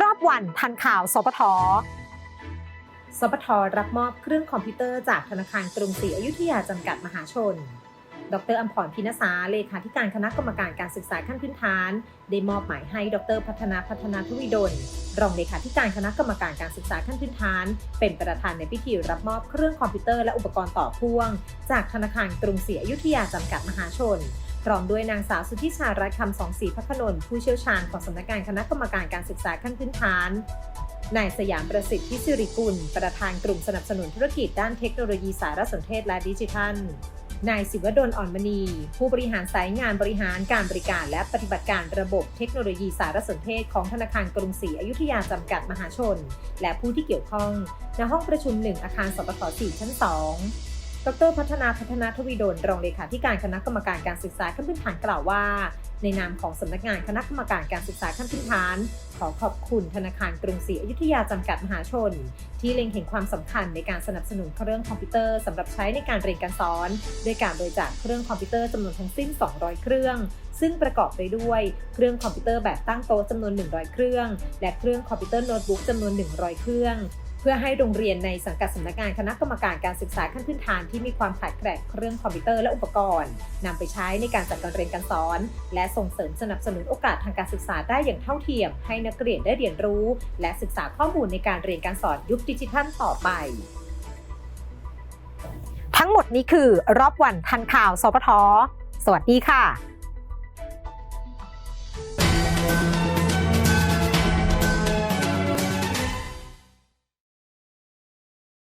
รอบวันทันข่าว สปท สปท รับมอบเครื่องคอมพิวเตอร์จากธนาคารกรุงศรีอยุธยาจำกัดมหาชน ดรอัมพรพินสาเลขาธิการคณะกรรมการการศึกษาขั้นพื้นฐาน ได้มอบหมายให้ดรพัฒนาพัฒนาทวีดล รองเลขาธิการคณะกรรมการการศึกษาขั้นพื้นฐาน เป็นประธานในพิธีรับมอบเครื่องคอมพิวเตอร์และอุปกรณ์ต่อพ่วง จากธนาคารกรุงศรีอยุธยาจำกัดมหาชน พร้อมด้วยนางสาวสุธิชารัตน์คำสองศรีพัฒนนท์ผู้เชี่ยวชาญของสำนักงานคณะกรรมการการศึกษาขั้นพื้นฐาน นายสยามประสิทธิ์พิสิริกุล ประธานกลุ่มสนับสนุนธุรกิจด้านเทคโนโลยีสารสนเทศและดิจิทัล นายศิวดลอ่อนมณี ผู้บริหารสายงานบริหารการบริการและปฏิบัติการระบบเทคโนโลยีสารสนเทศของธนาคารกรุงศรีอยุธยาจำกัดมหาชน และผู้ที่เกี่ยวข้อง ณห้องประชุม 1 อาคารสปท4ชั้น 2 ดรพัฒนาพัฒนาทวีดลรองเลขาธิการคณะกรรมการการศึกษาขั้นพื้นฐานกล่าวว่า ในนามของสำนักงานคณะกรรมการการศึกษาขั้นพื้นฐาน ขอขอบคุณธนาคารกรุงศรีอยุธยาจำกัดมหาชน ที่เล็งเห็นความสำคัญในการสนับสนุนเครื่องคอมพิวเตอร์สำหรับใช้ในการเรียนการสอนด้วยการบริจาคเครื่องคอมพิวเตอร์จำนวนทั้งสิ้น 200 เครื่องซึ่งประกอบไปด้วยเครื่องคอมพิวเตอร์แบบตั้งโต๊ะจำนวน 100 เครื่อง และเครื่องคอมพิวเตอร์โน้ตบุ๊กจำนวน 100 เครื่อง พื่อให้โรงเรียนในสังกัดสำนักงานคณะกรรมการการศึกษาขั้นพื้นฐานที่มีความขาดแคลนเครื่องคอมพิวเตอร์และอุปกรณ์นำไปใช้ในการจัดการเรียนการสอน และส่งเสริมสนับสนุนโอกาสทางการศึกษาได้อย่างเท่าเทียม ให้นักเรียนได้เรียนรู้ และศึกษาข้อมูลในการเรียนการสอนยุคดิจิทัลต่อไปทั้งหมดนี้คือรอบวันทันข่าวสปท สวัสดีค่ะ